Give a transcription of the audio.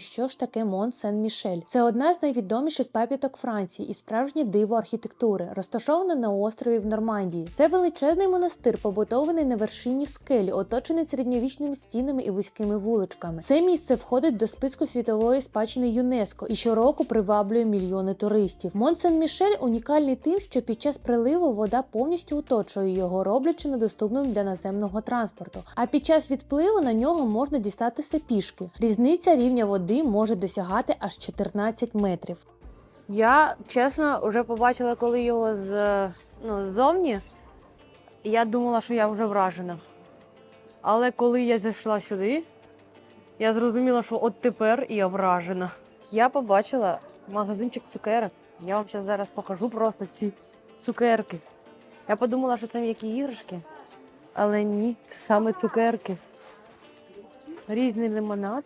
що ж таке Мон Сен-Мішель. Це одна з найвідоміших пам'яток Франції і справжнє диво архітектури, розташована на острові в Нормандії. Це величезний монастир, побудований на вершині скелі, оточений середньовічними стінами і вузькими вуличками. Це місце входить до списку світової спадщини ЮНЕСКО і щороку приваблює мільйони туристів. Мон Сен-Мішель унікальний тим, що під час приливу вода повністю оточує його, роблячи недоступним для наземного транспорту. А під час відпливу на нього можна дістатися пішки. Різниця рівня води може досягати аж 14 метрів. Я чесно вже побачила, коли його з ну, ззовні. Я думала, що я вже вражена. Але коли я зайшла сюди, я зрозуміла, що от тепер я вражена. Я побачила магазинчик цукерок. Я вам зараз зараз покажу просто ці цукерки. Я подумала, що це м'які іграшки, але ні, це саме цукерки. Різний лимонад.